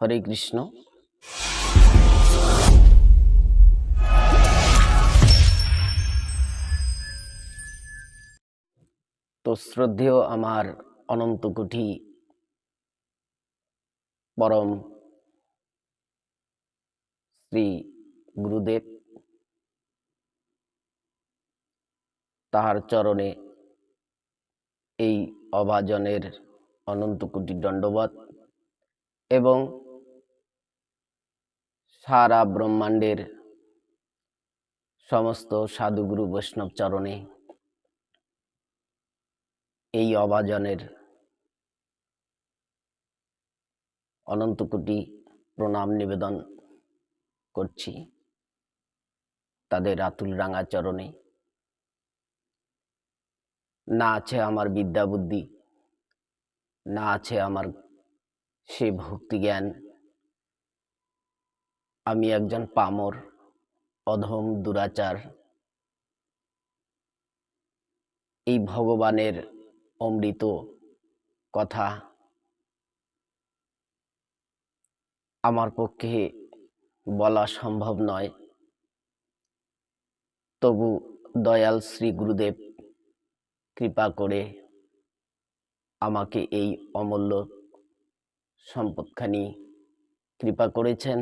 হরে কৃষ্ণ। তো শ্রদ্ধেয় আমার অনন্ত কোটি পরম শ্রী গুরুদেব, তাহার চরণে এই অভাজনের অনন্ত কোটি দণ্ডবত এবং সারা ব্রহ্মাণ্ডের সমস্ত সাধুগুরু বৈষ্ণব চরণে এই অভাজনের অনন্ত কোটি প্রণাম নিবেদন করছি তাদের আতুল রাঙা চরণে। না আছে আমার বিদ্যা বুদ্ধি, না আছে আমার সে ভক্তি জ্ঞান। আমি একজন পামর, অধম দুরাচার। এই ভগবানের অমৃত কথা আমার পক্ষে বলা সম্ভব নয়। তবু দয়াল শ্রী গুরুদেব কৃপা করে আমাকে এই অমূল্য সম্পদখানি কৃপা করেছেন।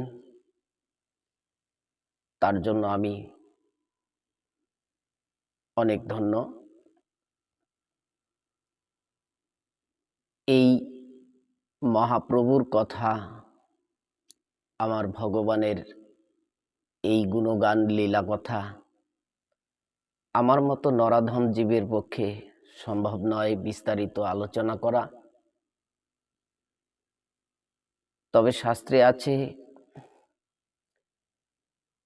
তার জন্য আমি অনেক ধন্য। এই মহাপ্রভুর কথা আমার ভগবানের এই গুণগান, লীলা কথা আমার মতো নরাধম জীবের পক্ষে সম্ভব নয় বিস্তারিত আলোচনা করা। তবে শাস্ত্রে আছে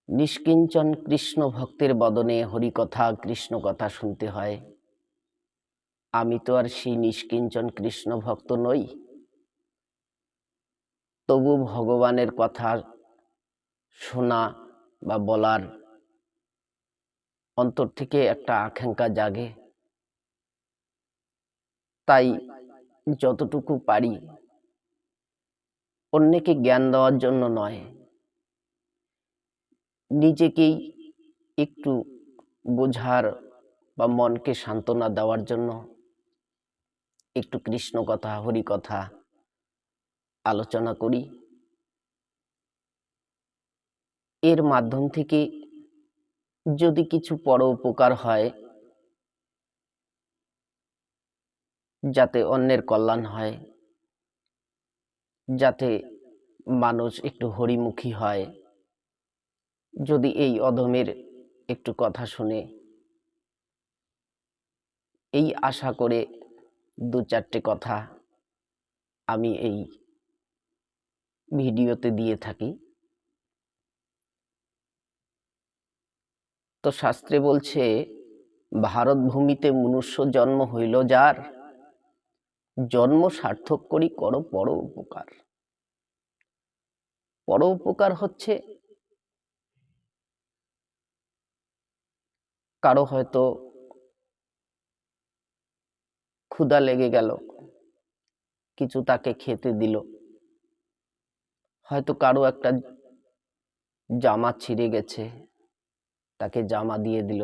নিষ্কিঞ্চন কৃষ্ণ ভক্তের বদনে হরিকথা কৃষ্ণ কথা শুনতে হয়। আমি তো আর সেই নিষ্কিঞ্চন কৃষ্ণ ভক্ত নই। তবু ভগবানের কথা শোনা বা বলার অন্তর থেকে একটা আকাঙ্ক্ষা জাগে। তাই যতটুকু পারি, অন্যকে জ্ঞান দেওয়ার জন্য নয়। নিজেকেই একটু বোঝার বা মনকে সান্ত্বনা দেওয়ার জন্য একটু কৃষ্ণ কথা হরি কথা আলোচনা করি। এর মাধ্যম থেকে যদি কিছু পর উপকার হয়, যাতে অন্যের কল্যাণ হয়, যাতে মানুষ একটু হরিমুখী হয় যদি এই অধমের একটু কথা শুনে এই আশা করে দু চারটে কথা আমি এই ভিডিওতে দিয়ে থাকি। তো শাস্ত্রে বলছে, ভারত ভূমিতে মনুষ্য জন্ম হইল যার, জন্ম সার্থক করি করো পর উপকার পর উপকার হচ্ছে কারও হয়তো ক্ষুধা লেগে গেল, কিছু তাকে খেতে দিল। হয়তো কারও একটা জামা ছিঁড়ে গেছে, তাকে জামা দিয়ে দিল।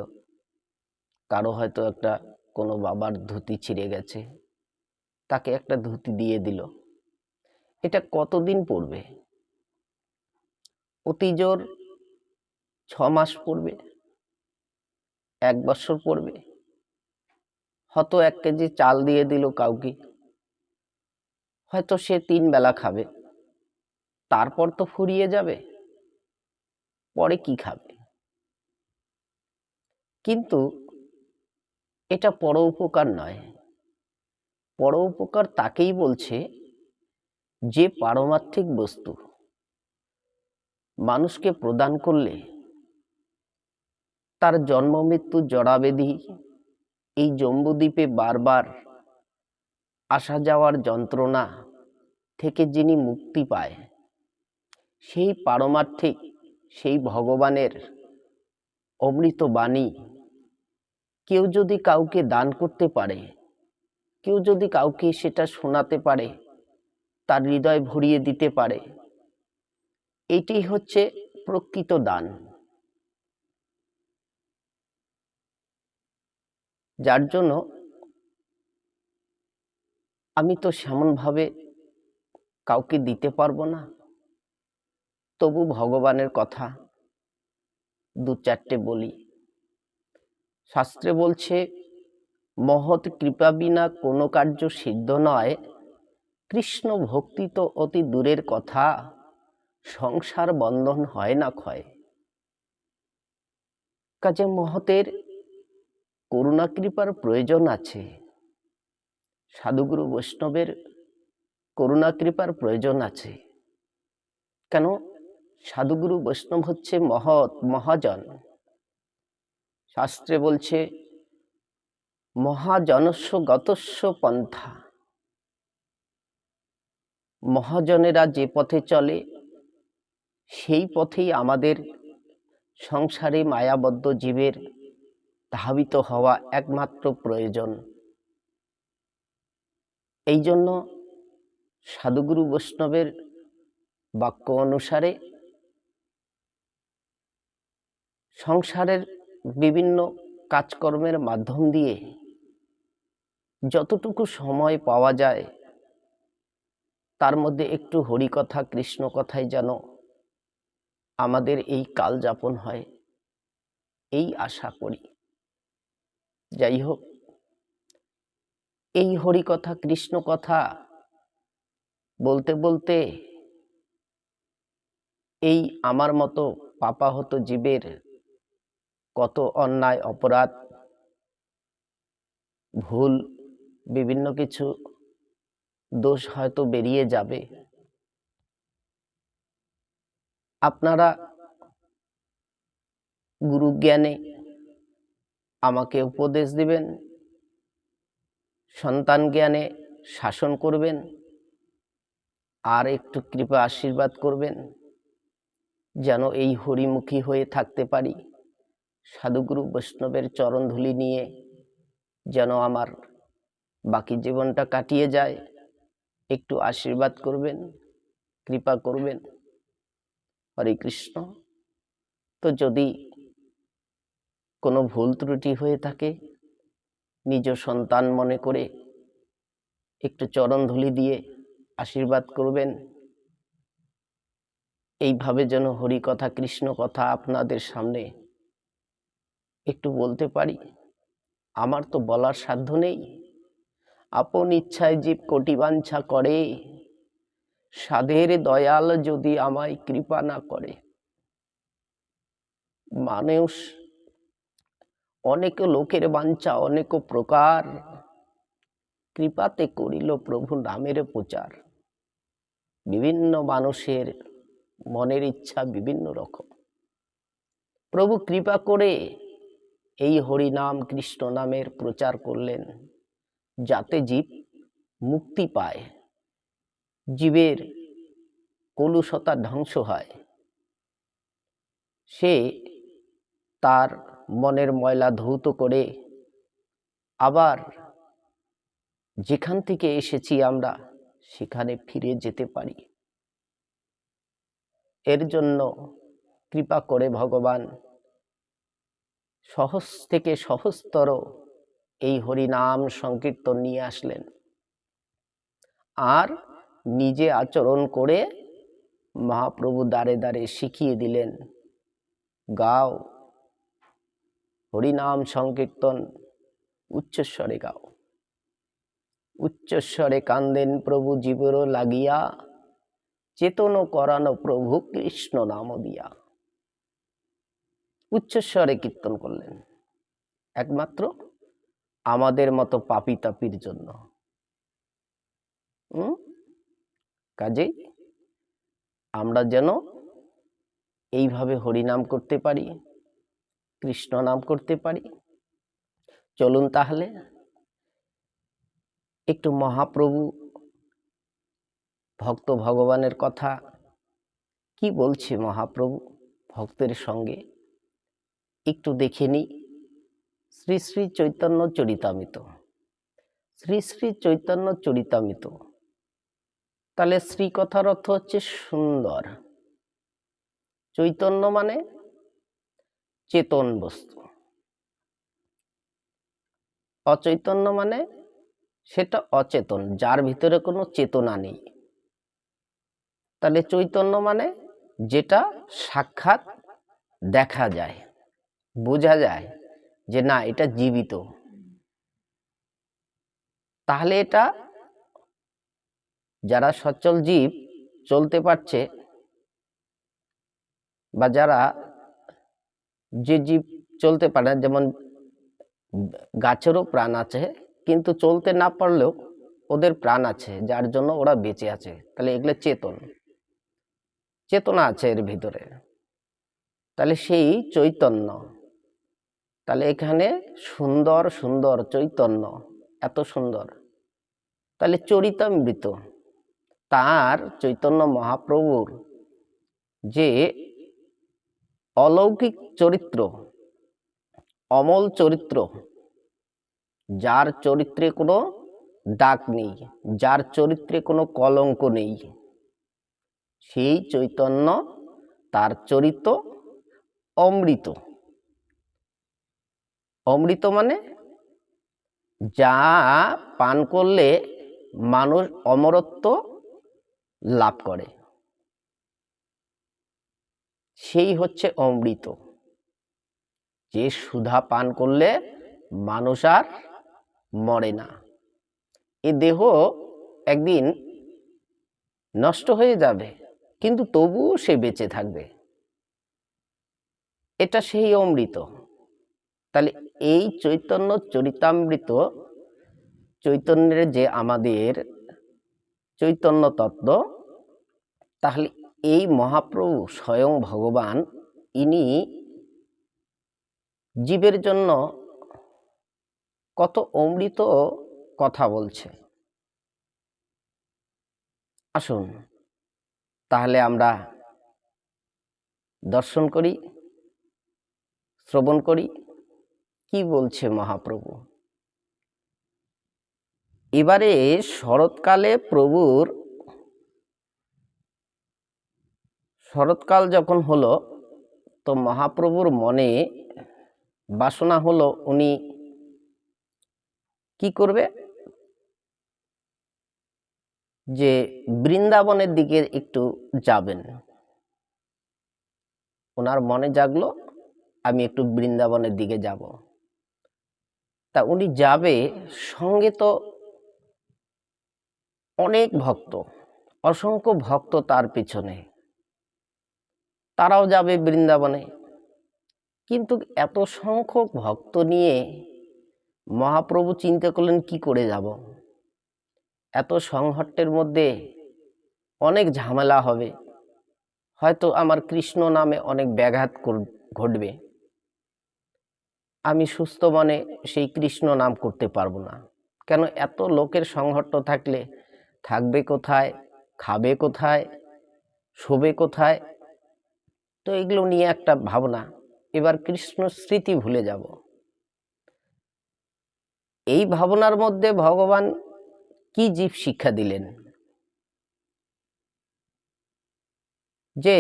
কারও হয়তো একটা কোনো বাবার ধুতি ছিঁড়ে গেছে, তাকে একটা ধুতি দিয়ে দিল। এটা কতদিন পড়বে? অতি জোর ছ মাস পড়বে? এক বছর পড়বে। হয়তো এক কেজি চাল দিয়ে দিল কাউকে। হয়তো সে তিন বেলা খাবে। তারপর তো ফুরিয়ে যাবে। পরে কি খাবে? কিন্তু এটা পর উপকার নয়। পর উপকার তাকেই বলছে যে পারমার্থিক বস্তু। মানুষকে প্রদান করলে তার জন্ম মৃত্যু জড়াবেদি এই জম্বুদ্বীপে বারবার আসা যাওয়ার যন্ত্রণা থেকে যিনি মুক্তি পায়, সেই পারমার্থিক, সেই ভগবানের অমৃত বাণী কেউ যদি কাউকে দান করতে পারে, কেউ যদি কাউকে সেটা শোনাতে পারে, তার হৃদয় ভরিয়ে দিতে পারে এটি হচ্ছে প্রকৃত দান। যার জন্য আমি তো সেমনভাবে কাউকে দিতে পারব না। তবু ভগবানের কথা দু চারটে বলি। শাস্ত্রে বলছে, মহৎ কৃপা বিনা কোনো কার্য সিদ্ধ নয়। কৃষ্ণ ভক্তি তো অতি দূরের কথা, সংসার বন্ধন হয় না ক্ষয়। কাজে মহতের করুণা কৃপার প্রয়োজন আছে। সাধুগুরু বৈষ্ণবের করুণা কৃপার প্রয়োজন আছে। কেন? সাধুগুরু বৈষ্ণব হচ্ছে মহৎ, মহাজন। শাস্ত্রে বলছে, মহাজনস্য গতস্য পন্থা। মহাজনেরা যে পথে চলে, সেই পথেই আমাদের সংসারে মায়াবদ্ধ জীবের ধাবিত হওয়া একমাত্র প্রয়োজন। এই জন্য সাধুগুরু বৈষ্ণবের বাক্য অনুসারে সংসারের বিভিন্ন কাজকর্মের মাধ্যম দিয়ে যতটুকু সময় পাওয়া যায়, তার মধ্যে একটু হরিকথা কৃষ্ণ কথায় যেন আমাদের এই কাল যাপন হয়, এই আশা করি। যাই হোক এই হরিকথা কৃষ্ণ কথা বলতে বলতে এই আমার মতো পাপাহত জীবের কত অন্যায়, অপরাধ, ভুল, বিভিন্ন কিছু দোষ হয়তো বেরিয়ে যাবে। আপনারা গুরু জ্ঞানে আমাকে উপদেশ দিবেন। সন্তান জ্ঞানে শাসন করবেন। আর একটু কৃপা আশীর্বাদ করবেন। যেন এই হরিমুখী হয়ে থাকতে পারি। সাধুগুরু বৈষ্ণবের চরণধুলি নিয়ে যেন আমার বাকি জীবনটা কাটিয়ে যায়। একটু আশীর্বাদ করবেন, কৃপা করবেন। হরে কৃষ্ণ। তো যদি কোনো ভুল ত্রুটি হয়ে থাকে, নিজ সন্তান মনে করে একটু চরণধুলি দিয়ে আশীর্বাদ করবেন। এইভাবে যেন হরি কথা কৃষ্ণ কথা আপনাদের সামনে একটু বলতে পারি। আমার তো বলার সাধ্য নেই। আপন ইচ্ছায় জীব কোটি বাঞ্ছা করে। সাধের দয়াল যদি আমায় কৃপা না করে। মানুষ অনেক লোকের বাঞ্ছা, অনেক প্রকার। কৃপাতে করিল প্রভু নামের প্রচার। বিভিন্ন মানুষের মনের ইচ্ছা বিভিন্ন রকম। প্রভু কৃপা করে এই হরিনাম কৃষ্ণ নামের প্রচার করলেন, যাতে জীব মুক্তি পায়। জীবের কলুষতা ধ্বংস হয়। সে তার মনের ময়লা ধৌত করে আবার যেখান থেকে এসেছি আমরা, সেখানে ফিরে যেতে পারি। এর জন্য কৃপা করে ভগবান, সহজ থেকে সহজতর এই হরিনাম সংকীর্তন নিয়ে আসলেন। আর নিজে আচরণ করে মহাপ্রভু দ্বারে দ্বারে শিখিয়ে দিলেন, গাও হরিনাম সংকীর্তন, উচ্চস্বরে গাও। উচ্চস্বরে কান্দেন প্রভু জীবর লাগিয়া, চেতন করানো প্রভু কৃষ্ণ নাম দিয়া। উচ্চস্বরে কীর্তন করলেন। একমাত্র আমাদের মতো পাপি তাপির জন্য। কাজেই আমরা যেন এইভাবে হরিনাম করতে পারি। কৃষ্ণ নাম করতে পারি। চলুন তাহলে একটু মহাপ্রভু ভক্ত ভগবানের কথা কি বলছে মহাপ্রভু ভক্তের সঙ্গে? একটু দেখে নিই। শ্রী শ্রী চৈতন্য চরিতামিত। শ্রী শ্রী চৈতন্য চরিতামিত। তাহলে শ্রী কথার অর্থ হচ্ছে সুন্দর। চৈতন্য মানে চেতন বস্তু অচৈতন্য মানে সেটা অচেতন, যার ভিতরে কোনো চেতনা নেই। তাহলে চৈতন্য মানে যেটা সাক্ষাৎ দেখা যায়, বোঝা যায় যে না, এটা জীবিত। তাহলে এটা যারা সচল জীব চলতে পারছে বা যারা যে জীব চলতে পারে, যেমন গাছেরও প্রাণ আছে, কিন্তু চলতে না পারলেও ওদের প্রাণ আছে, যার জন্য ওরা বেঁচে আছে। তাহলে এগুলো চেতন। চেতনা আছে এর ভিতরে। তাহলে সেই চৈতন্য। তাহলে এখানে সুন্দর সুন্দর চৈতন্য, এত সুন্দর। তাহলে চরিতামৃত, তার চৈতন্য মহাপ্রভুর যে অলৌকিক চরিত্র, অমল চরিত্র, যার চরিত্রে কোনো দাগ নেই, যার চরিত্রে কোনো কলঙ্ক নেই। সেই চৈতন্য, তার চরিত্র অমৃত। অমৃত মানে যা পান করলে মানুষ অমরত্ব লাভ করে। সেই হচ্ছে অমৃত। যে সুধা পান করলে মানুষ আর মরে না। এ দেহ একদিন নষ্ট হয়ে যাবে, কিন্তু তবুও সে বেঁচে থাকবে। এটা সেই অমৃত। তাহলে এই চৈতন্য চরিতামৃত, চৈতন্যের যে আমাদের চৈতন্য তত্ত্ব, তাহলে এই মহাপ্রভু স্বয়ং ভগবান, ইনি জীবের জন্য কত অমৃত কথা বলছে। আসুন, তাহলে আমরা দর্শন করি, শ্রবণ করি, কি বলছে মহাপ্রভু? এবারে শরৎকালে প্রভুর শরৎকাল যখন হলো, তো মহাপ্রভুর মনে বাসনা হলো উনি কি করবে? যে বৃন্দাবনের দিকে একটু যাবেন। ওনার মনে জাগলো, আমি একটু বৃন্দাবনের দিকে যাব। তা উনি যাবে সঙ্গে তো অনেক ভক্ত, অসংখ্য ভক্ত তার পিছনে। তারাও যাবে বৃন্দাবনে। কিন্তু এত সংখ্যক ভক্ত নিয়ে মহাপ্রভু চিন্তা করলেন, কি করে যাব? এত সংহট্টের মধ্যে অনেক ঝামেলা হবে। হয়তো আমার কৃষ্ণ নামে অনেক ব্যাঘাত ঘটবে। আমি সুস্থ মনে সেই কৃষ্ণ নাম করতে পারব না। কেন এত লোকের সংহট্ট থাকলে, থাকবে কোথায়, খাবে কোথায়, শোবে কোথায় তো এগুলো নিয়ে একটা ভাবনা, এবার কৃষ্ণ স্মৃতি ভুলে যাব। এই ভাবনার মধ্যে ভগবান কি জীব শিক্ষা দিলেন? যে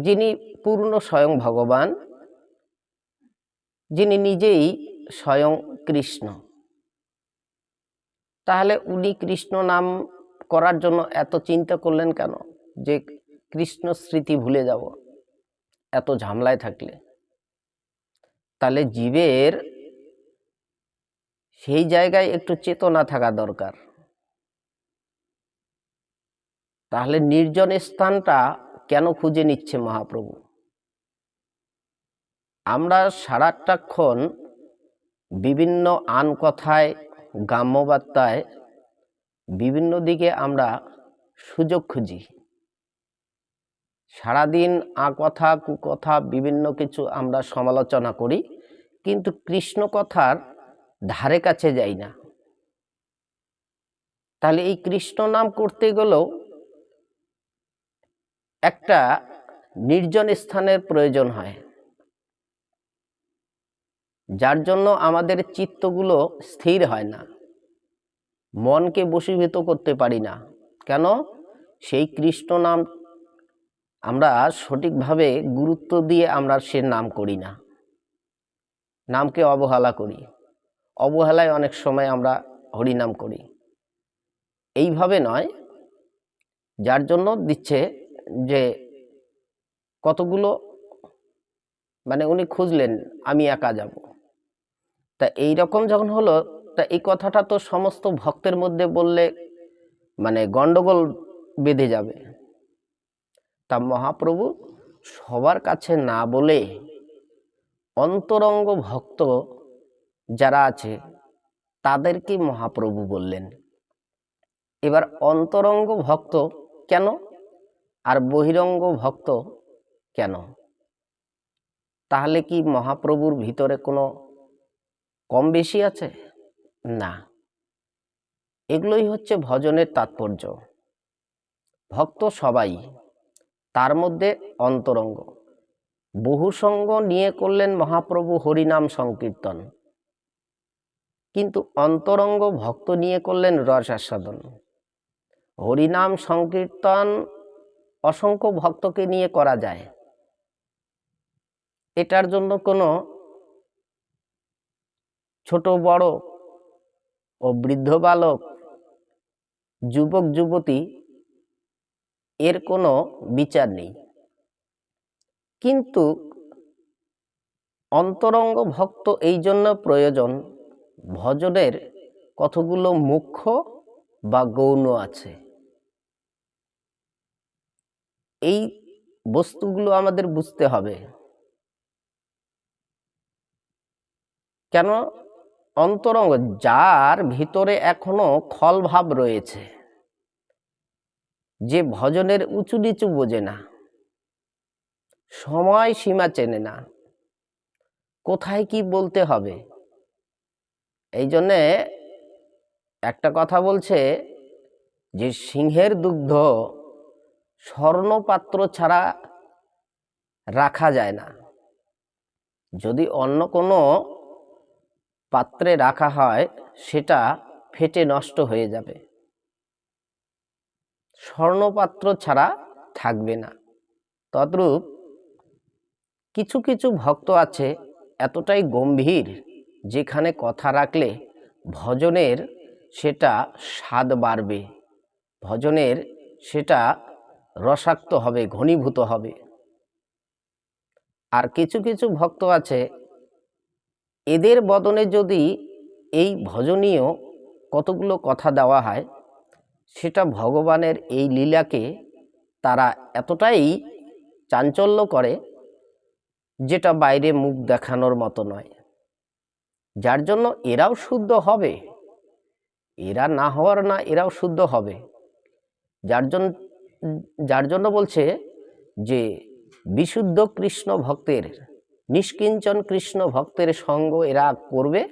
যিনি পূর্ণ স্বয়ং ভগবান, যিনি নিজেই স্বয়ং কৃষ্ণ। তাহলে উনি কৃষ্ণ নাম করার জন্য এত চিন্তা করলেন কেন? যে কৃষ্ণ স্মৃতি ভুলে যাব। এত ঝামলায় থাকলে। তাহলে জীবের সেই জায়গায় একটু চেতনা থাকা দরকার। তাহলে নির্জন স্থানটা কেন খুঁজে নিচ্ছে মহাপ্রভু? আমরা সারাটাক্ষণ বিভিন্ন আন কথায় গ্রাম্যবার্তায় বিভিন্ন দিকে আমরা সুযোগ খুঁজি। সারাদিন আ কথা কুকথা বিভিন্ন কিছু আমরা সমালোচনা করি, কিন্তু কৃষ্ণ কথার ধারে কাছে যাই না। তাহলে এই কৃষ্ণ নাম করতে গেলেও একটা নির্জন স্থানের প্রয়োজন হয়। যার জন্য আমাদের চিত্তগুলো স্থির হয় না। মনকে বশীভূত করতে পারি না। কেন? সেই কৃষ্ণ নাম আমরা সঠিকভাবে গুরুত্ব দিয়ে আমরা সে নাম করি না। নামকে অবহেলা করি। অবহেলায় অনেক সময় আমরা হরিনাম করি। এইভাবে নয়, যার জন্য দিচ্ছে যে কতগুলো মানে উনি খুঁজলেন, আমি একা যাব। তা এই রকম যখন হলো, তা এই কথাটা তো সমস্ত ভক্তের মধ্যে বললে মানে গন্ডগোল বেঁধে যাবে। তা মহাপ্রভু সবার কাছে না বলে অন্তরঙ্গ ভক্ত যারা আছে তাদেরকে মহাপ্রভু বললেন? এবার অন্তরঙ্গ ভক্ত কেন আর বহিরঙ্গ ভক্ত কেন? তাহলে কি মহাপ্রভুর ভিতরে কোনো কম বেশি আছে? না। এগুলোই হচ্ছে ভজনের তাৎপর্য। ভক্ত সবাই তার মধ্যে অন্তরঙ্গ। বহু সঙ্গ নিয়ে করলেন মহাপ্রভু হরিনাম সংকীর্তন। কিন্তু অন্তরঙ্গ ভক্ত নিয়ে করলেন রস আস্বাদন। হরিনাম সংকীর্তন অসংখ্য ভক্তকে নিয়ে করা যায়। এটার জন্য কোনো ছোট বড় ও বৃদ্ধ বালক, যুবক, যুবতী এর কোনো বিচার নেই। কিন্তু অন্তরঙ্গ ভক্ত এই জন্য প্রয়োজন, ভজনের কতগুলো মুখ্য বা গৌণ আছে? এই বস্তুগুলো আমাদের বুঝতে হবে। কেন? অন্তরঙ্গ, যার ভিতরে এখনও খল ভাব রয়েছে। যে ভজনের উঁচু নিচু বোঝে না, সময় সীমা চেনে না, কোথায় কি বলতে হবে? এই জন্যে একটা কথা বলছে যে সিংহের দুগ্ধ স্বর্ণপাত্র ছাড়া রাখা যায় না। যদি অন্য কোনো পাত্রে রাখা হয়, সেটা ফেটে নষ্ট হয়ে যাবে। স্বর্ণপাত্র ছাড়া থাকবে না। তদ্রূপ কিছু কিছু ভক্ত আছে এতটাই গম্ভীর, যেখানে কথা রাখলে ভজনের সেটা স্বাদ বাড়বে, ভজনের সেটা রসাক্ত হবে, ঘনীভূত হবে। আর কিছু কিছু ভক্ত আছে, এদের বদনে যদি এই ভজনীয় কতগুলো কথা দেওয়া হয় সেটা ভগবানের এই লীলাকে তারা এতটাই চাঞ্চল্য করে যেটা বাইরে মুখ দেখানোর মতো নয়। যার জন্য এরাও শুদ্ধ হবে। এরা না হওয়ার না এরাও শুদ্ধ হবে। যার জন্য যার জন্য বলছে যে বিশুদ্ধ কৃষ্ণ ভক্তের, নিষ্কিঞ্চন কৃষ্ণ ভক্তের সঙ্গ এরা করবে।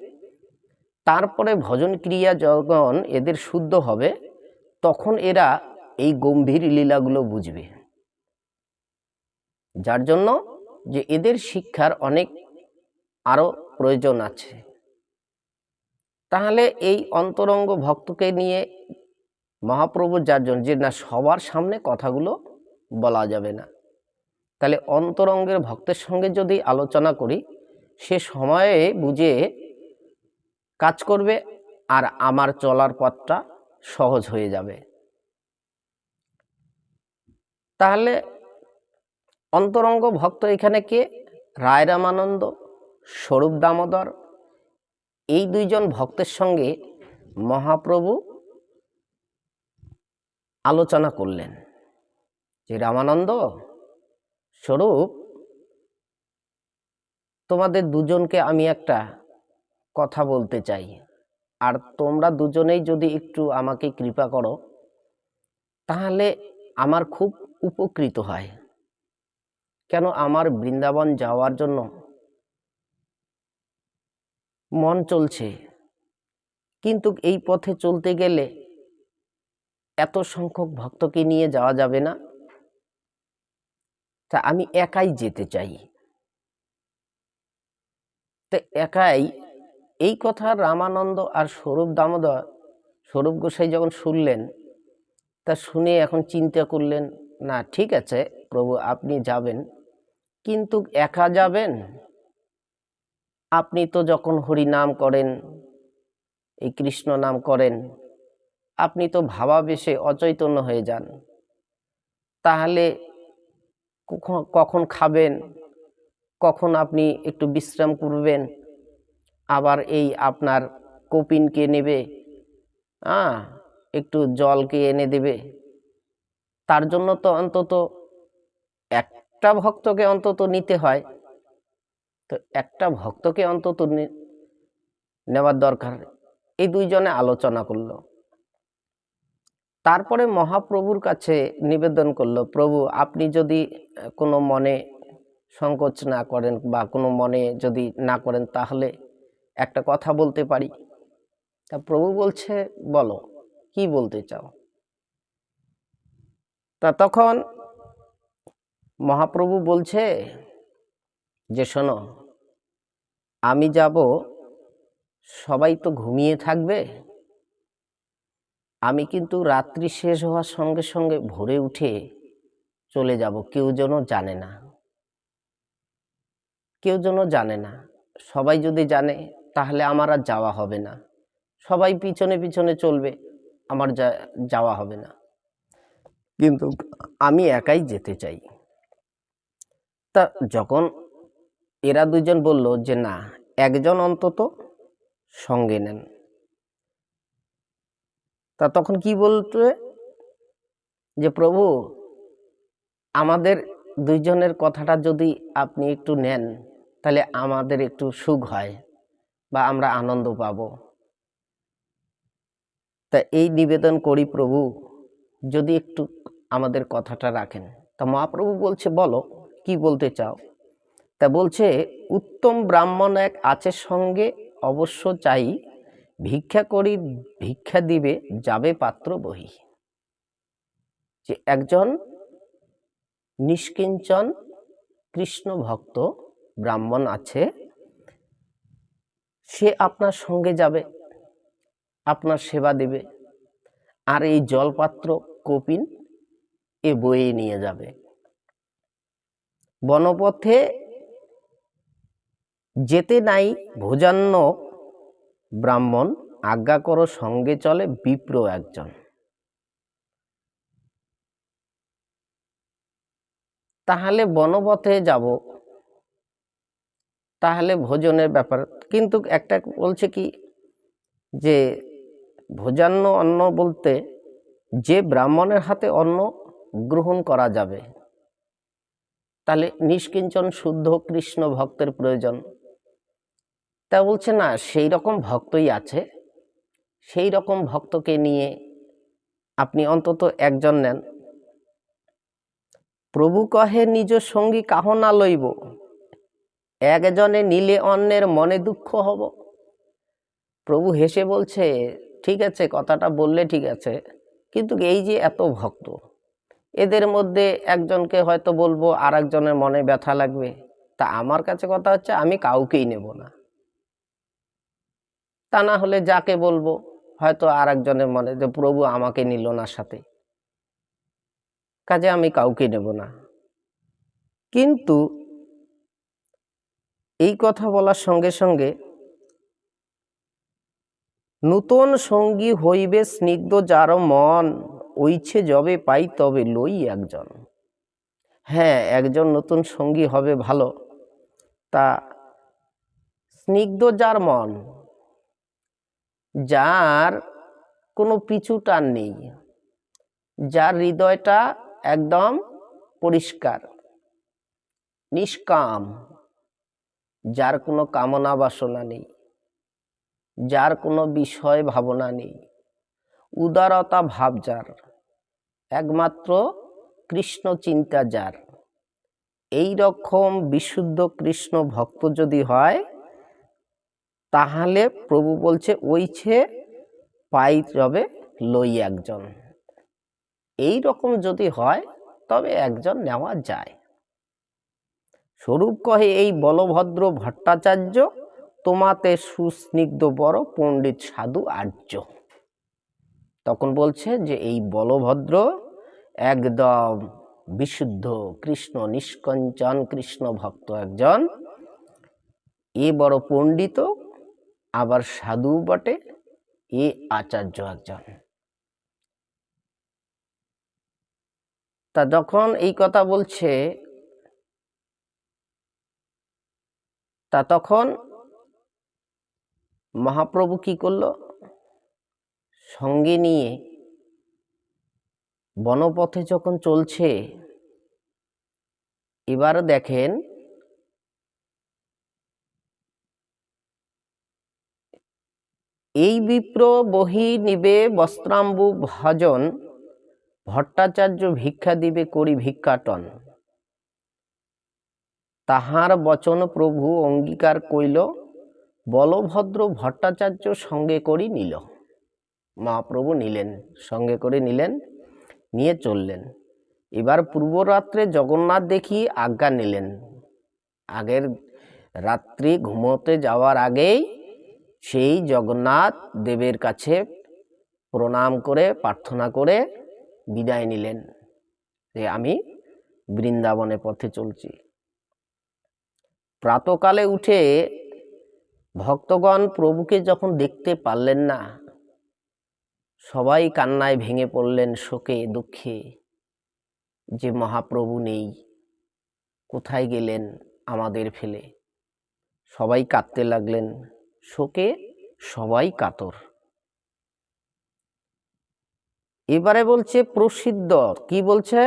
তারপরে ভজন ক্রিয়া যখন এদের শুদ্ধ হবে তখন এরা এই গম্ভীর লীলাগুলো বুঝবে। যার জন্য যে এদের শিক্ষার অনেক আরও প্রয়োজন আছে। তাহলে এই অন্তরঙ্গ ভক্তকে নিয়ে মহাপ্রভু যার জন্য যে না সবার সামনে কথাগুলো বলা যাবে না। তাহলে অন্তরঙ্গের ভক্তের সঙ্গে যদি আলোচনা করি, সে সময়ে বুঝে কাজ করবে আর আমার চলার পথটা সহজ হয়ে যাবে। তাহলে অন্তরঙ্গ ভক্ত এখানে কে? রায় রামানন্দ স্বরূপ দামোদর। এই দুইজন ভক্তের সঙ্গে মহাপ্রভু আলোচনা করলেন যে, রামানন্দ, স্বরূপ, তোমাদের দুজনকে আমি একটা কথা বলতে চাই। আর তোমরা দুজনেই যদি একটু আমাকে কৃপা করো, তাহলে আমার খুব উপকৃত হয়। কেন আমার বৃন্দাবন যাওয়ার জন্য মন চলছে, কিন্তু এই পথে চলতে গেলে এত সংখ্যক ভক্তকে নিয়ে যাওয়া যাবে না? তা আমি একাই যেতে চাই। তো একাই এই কথা রামানন্দ আর স্বরূপ দামোদর, স্বরূপ গোসাই যখন শুনলেন, তা শুনে এখন চিন্তা করলেন, না, ঠিক আছে, প্রভু, আপনি যাবেন। কিন্তু একা যাবেন? আপনি তো যখন হরি নাম করেন, এই কৃষ্ণ নাম করেন, আপনি তো ভাবাবেশে অচৈতন্য হয়ে যান। তাহলে কখন খাবেন? কখন আপনি একটু বিশ্রাম করবেন? আবার এই আপনার কপিনকে নেবে হ্যাঁ একটু জলকে এনে দেবে। তার জন্য তো অন্তত একটা ভক্তকে অন্তত নিতে হয়। তো একটা ভক্তকে অন্তত নেওয়ার দরকার। এই দুইজনে আলোচনা করল। তারপরে মহাপ্রভুর কাছে নিবেদন করল, প্রভু, আপনি যদি কোনো মনে সংকোচ না করেন বা কোনো মনে যদি না করেন তাহলে একটা কথা বলতে পারি? তা প্রভু বলছে, বলো, কি বলতে চাও? তা তখন মহাপ্রভু বলছে যে, শোনো, আমি যাব, সবাই তো ঘুমিয়ে থাকবে, আমি কিন্তু রাত্রি শেষ হওয়ার সঙ্গে সঙ্গে ভোরে উঠে চলে যাব, কেউ যেন জানে না। কেউ যেন জানে না। সবাই যদি জানে তাহলে আমার আর যাওয়া হবে না। সবাই পিছনে পিছনে চলবে, আমার যা- যাওয়া হবে না। কিন্তু আমি একাই যেতে চাই। তা যখন এরা দুজন বলল যে না, একজন অন্তত সঙ্গে নেন। তা তখন কি বলতে? যে প্রভু, আমাদের দুইজনের কথাটা যদি আপনি একটু নেন, তাহলে আমাদের একটু সুখ হয়। বা আমরা আনন্দ পাব। তা এই নিবেদন করি প্রভু, যদি একটু আমাদের কথাটা রাখেন। তা মহাপ্রভু বলছে, বলো, কি বলতে চাও? তা বলছে, উত্তম ব্রাহ্মণ এক আছে সঙ্গে, অবশ্য চাই, ভিক্ষা করি, ভিক্ষা দিবে, যাবে পাত্র বহি। যে একজন নিষ্কিঞ্চন কৃষ্ণ ভক্ত ব্রাহ্মণ আছে সে আপনার সঙ্গে যাবে, আপনার সেবা দেবে। আর এই জলপাত্র কপিন এ বয়ে নিয়ে যাবে। বনপথে যেতে নাই ভোজান্ন ব্রাহ্মণ, আজ্ঞা করো সঙ্গে চলে বিপ্র একজন। তাহলে বনপথে যাব তাহলে ভোজনের ব্যাপার। কিন্তু একটা বলছে কি যে ভোজান্ন অন্ন বলতে যে ব্রাহ্মণের হাতে অন্ন গ্রহণ করা যাবে, তাহলে নিষ্কিঞ্চন শুদ্ধ কৃষ্ণ ভক্তের প্রয়োজন। তা বলছে না, সেই রকম ভক্তই আছে। সেই রকম ভক্তকে নিয়ে আপনি অন্তত একজন নেন। প্রভু কহে, নিজ সঙ্গী কাহ না লইব। একজনে নিলে অন্যের মনে দুঃখ হব। প্রভু হেসে বলছে, ঠিক আছে, কথাটা বললে ঠিক আছে, কিন্তু এই যে এত ভক্ত, এদের মধ্যে একজনকে হয়তো বলব আর একজনের মনে ব্যথা লাগবে। তা আমার কাছে কথা হচ্ছে, আমি কাউকেই নেব না। তা না হলে যাকে বলব, হয়তো আর একজনের মনে, যে প্রভু আমাকে নিল না সাথে। কাজে আমি কাউকে নেব না। কিন্তু এই কথা বলার সঙ্গে সঙ্গে নূতন সঙ্গী হইবে স্নিগ্ধ যার মন ওইছে যবে পাই তবে লই একজন। হ্যাঁ একজন নতুন সঙ্গী হবে ভালো। তা স্নিগ্ধ যার মন, যার কোনো পিছু টান নেই, যার হৃদয়টা একদম পরিষ্কার, নিষ্কাম। যার কোনো কামনা বাসনা নেই, যার কোনো বিষয় ভাবনা নেই। উদারতা ভাব যার, একমাত্র কৃষ্ণ চিন্তা যার। এই রকম বিশুদ্ধ কৃষ্ণ ভক্ত যদি হয়, তাহলে প্রভু বলছে ওইছে পাই যাবে লই একজন। এই রকম যদি হয়, তবে একজন নেওয়া যায়। স্বরূপ কহে এই বলভদ্র ভট্টাচার্য, তোমাতে সুস্নিগ্ধ বড় পণ্ডিত সাধু আর্য। তখন বলছে যে এই বলভদ্র একদম বিশুদ্ধ কৃষ্ণ নিষ্কঞ্চন কৃষ্ণ ভক্ত একজন। এ বড় পণ্ডিত, আবার সাধু বটে, এ আচার্য একজন। তা যখন এই কথা বলছে তা তখন মহাপ্রভু কি করল? সঙ্গে নিয়ে বনপথে যখন চলছে এবার দেখেন এই বিপ্র বহি নিবে বস্ত্রাম্বু ভজন, ভট্টাচার্য ভিক্ষা দিবে করি ভিক্ষাটন। তাহার বচন প্রভু অঙ্গীকার কইল বলভদ্র ভট্টাচার্য সঙ্গে করি নিল। মহাপ্রভু নিলেন, সঙ্গে করে নিলেন, নিয়ে চললেন। এবার পূর্বরাত্রে জগন্নাথ দেখি আজ্ঞা নিলেন। আগের রাত্রি ঘুমোতে যাওয়ার আগেই সেই জগন্নাথ দেবের কাছে প্রণাম করে, প্রার্থনা করে বিদায় নিলেন। যে আমি বৃন্দাবনে পথে চলছি। প্রাতকালে উঠে ভক্তগণ প্রভুকে যখন দেখতে পারলেন না, সবাই কান্নায় ভেঙে পড়লেন শোকে, দুঃখে। যে মহাপ্রভু নেই, কোথায় গেলেন আমাদের ফেলে? সবাই কাঁদতে লাগলেন, শোকে সবাই কাতর। এবারে বলছে, প্রসিদ্ধ, কি বলছে?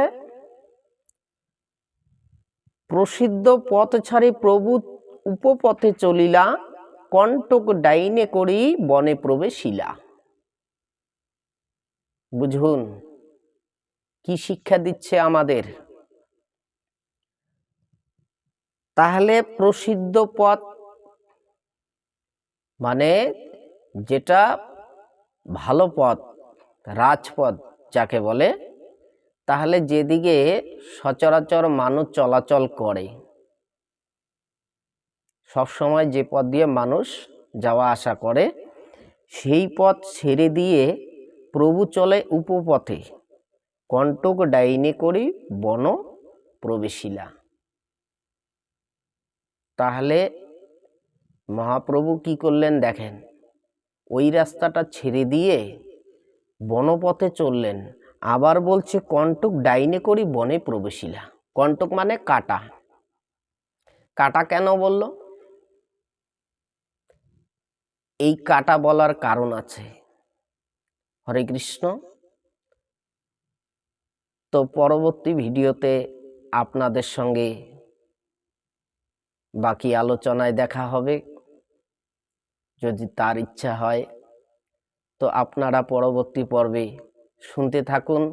প্রসিদ্ধ পথ ছাড়ি প্রভু উপপথে চলিলা, কণ্টক ডাইনে করি বনে প্রবেশিলা। বুঝুন, কি শিক্ষা দিচ্ছে আমাদের? তাহলে প্রসিদ্ধ পথ মানে যেটা ভালো পথ, রাজপথ, যাকে বলে তাহলে যেদিকে সচরাচর মানুষ চলাচল করে সবসময় যে পথ দিয়ে মানুষ যাওয়া আসা করে, সেই পথ ছেড়ে দিয়ে প্রভু চলে উপপথে। কণ্টক ডাইনে করি বন প্রবেশিলা। তাহলে মহাপ্রভু কি করলেন দেখেন? ওই রাস্তাটা ছেড়ে দিয়ে বনপথে চললেন। আবার বলছে কণ্টক ডাইনে করি, বনে প্রবেশিলা। কণ্টক মানে কাটা। কাটা কেন বলল? এই কাটা বলার কারণ আছে। হরে কৃষ্ণ। তো পরবর্তী ভিডিওতে আপনাদের সঙ্গে বাকি আলোচনায় দেখা হবে। যদি তার ইচ্ছা হয়, তো আপনারা পরবর্তী পর্বে শুনতে থাকুন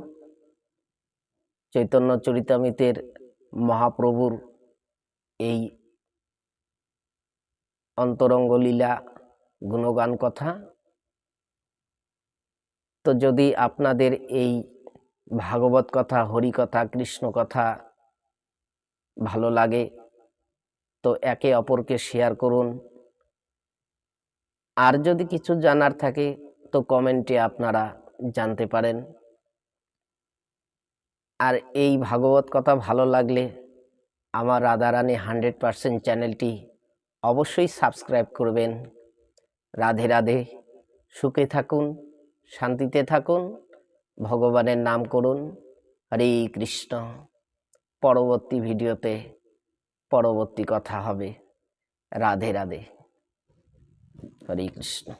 চৈতন্য চরিতামিতের মহাপ্রভুর এই অন্তরঙ্গ লীলা গুণগান কথা। তো যদি আপনাদের এই ভাগবত কথা, হরি কথা, কৃষ্ণ কথা ভালো লাগে, তো একে অপরকে শেয়ার করুন। আর যদি কিছু জানার থাকে, তো কমেন্টে আপনারা জানতে পারেন। আর এই ভাগবত কথা ভালো লাগলে আমার রাধারানী হান্ড্রেড পারসেন্ট চ্যানেলটি অবশ্যই সাবস্ক্রাইব করবেন। রাধে রাধে, সুখে থাকুন, শান্তিতে থাকুন, ভগবানের নাম করুন। হরে কৃষ্ণ। পরবর্তী ভিডিওতে পরবর্তী কথা হবে। রাধে রাধে। হরে কৃষ্ণ।